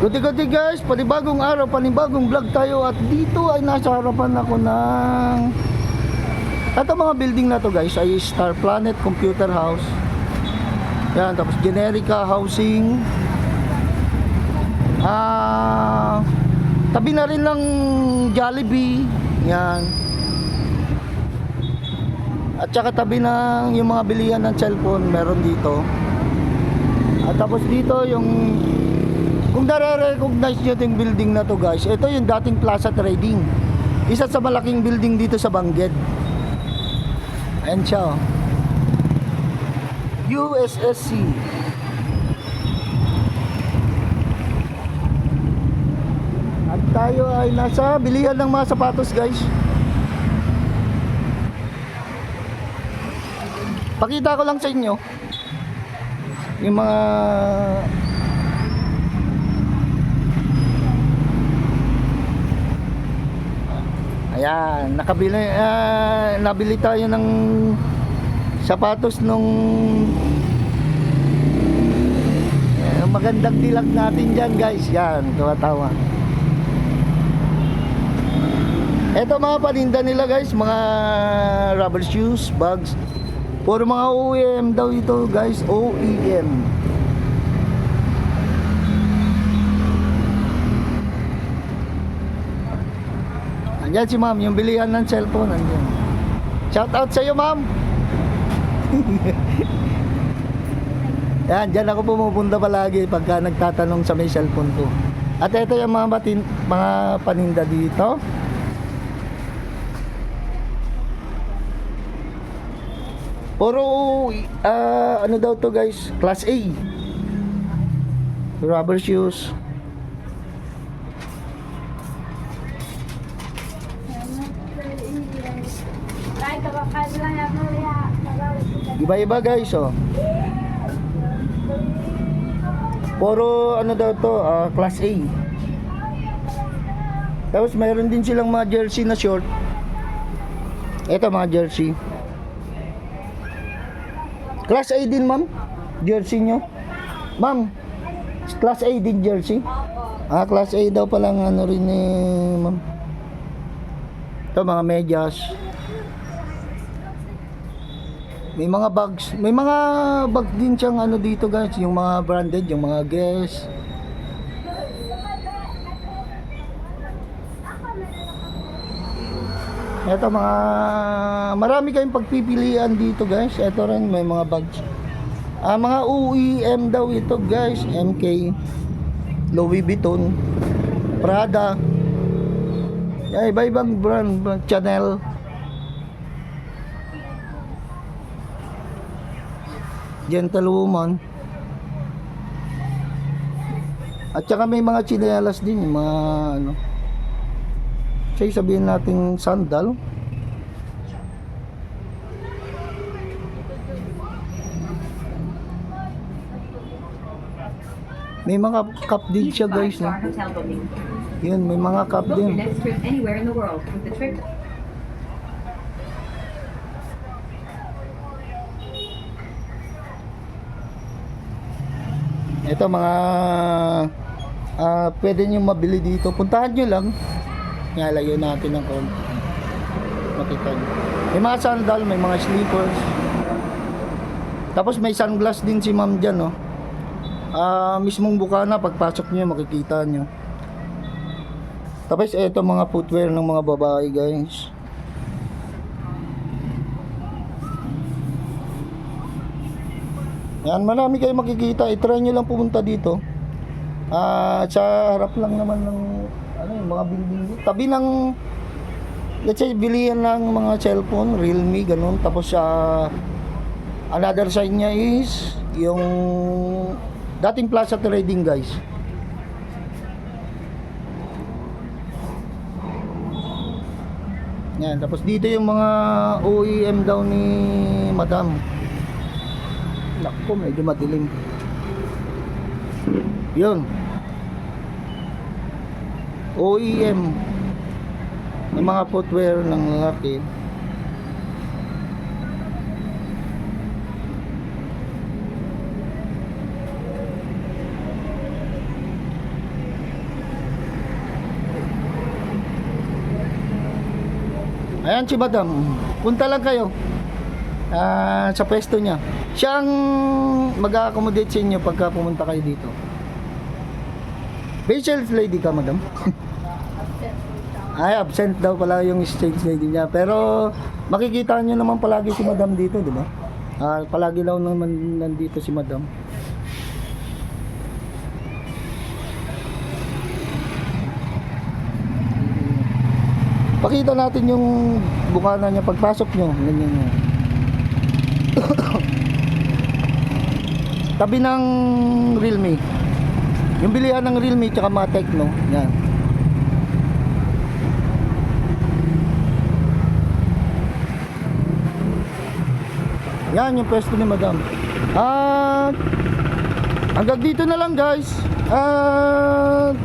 Gudi-gudi guys, panibagong araw, panibagong vlog tayo. At dito ay nasa harapan ako ng Ito mga building na to guys ay Star Planet Computer House. Yan, tapos Generica Housing. Ah, tabi na rin ng Jollibee. Yan. At saka tabi ng yung mga bilihan ng cellphone meron dito. At tapos dito yung kung nare-recognize nyo yung building na to guys, ito yung dating Plaza Trading. Isa sa malaking building dito sa Bangged. Ayan siya oh. USSC. At tayo ay nasa bilihan ng mga sapatos guys. Pakita ko lang sa inyo yung mga Ayan, nakabili ah, nabili tayo ng sapatos nung eh, magandang dilag natin diyan, guys. Yan, tawa-tawa. Ito mga paninda nila, guys, mga rubber shoes, bags. Puro mga OEM daw ito, guys, OEM. Andyan si ma'am, yung bilihan ng cellphone, andyan. Shout out sa iyo, ma'am. Yan, dyan ako pumupunta palagi pagka nagtatanong sa may cellphone ko. At ito yung mga, batin, mga paninda dito. Puro, ah, ano daw to guys, class A. Rubber shoes. Iba-iba guys, oh. Puro ano daw to, ah, class A. Tapos mayroon din silang mga jersey na short. Ito mga jersey. Class A din, ma'am. Jersey nyo. Ma'am, class A din jersey. Ah, class A daw palang ano rin ni ma'am. Ito mga medyas. May mga bags, may mga bag din siyang ano dito guys, yung mga branded, yung mga Guess. Ito mga marami kayong pagpipilian dito guys. Ito rin may mga bags. Ah, mga OEM daw ito guys, MK, Louis Vuitton, Prada. Yan, iba-ibang brand, Chanel. Gentlewoman. At saka may mga tsinelas din, yung mga ano. Say sabihin nating sandal. May mga cup din siya guys. No? Yun, may mga cup din. Ito mga ah pwede nyo mabili dito. Puntahan nyo lang. Ngalayo natin ng konti. Makita nyo. May mga sandal, may mga slippers. Tapos may sunglass din si ma'am dyan, no? Ah, mismong bukana, pagpasok nyo, makikita nyo. Tapos ito mga footwear ng mga babae, guys. Yan, marami kayo makikita. I-try nyo lang pumunta dito. Ah, sa harap lang naman ng ano, yung mga building. Tabi ng let's say bilihan ng mga cellphone, Realme ganun. Tapos sa another side niya is yung dating Plaza Trading, guys. Yan, tapos dito yung mga OEM daw ni Madam. Naku, medyo madilim. Yun. OEM ng mga footwear ng lalaki. Ayan si Madam. Punta lang kayo uh, sa pwesto niya. Siya ang mag-accommodate sa inyo pagka pumunta kayo dito. Facial lady ka, Madam? Ay, absent daw pala yung stage lady niya. Pero makikita niyo naman palagi si Madam dito, di ba? Ah, palagi daw naman nandito si Madam. Pakita natin yung bukana niya pagpasok nyo. Ganyan. Tabi ng Realme. Yung bilihan ng Realme tsaka mga Tecno. Yan. Yan yung pwesto ni Madam. At hanggang dito na lang guys. At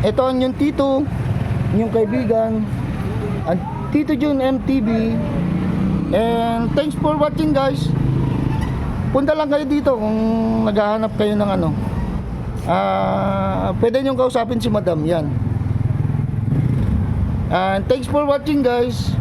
ito yung tito, yung kaibigan, ang Tito Jun MTV. And thanks for watching guys. Punta lang kayo dito kung naghahanap kayo ng ano. Ah, pwede nyo kausapin si Madam, yan. And thanks for watching guys.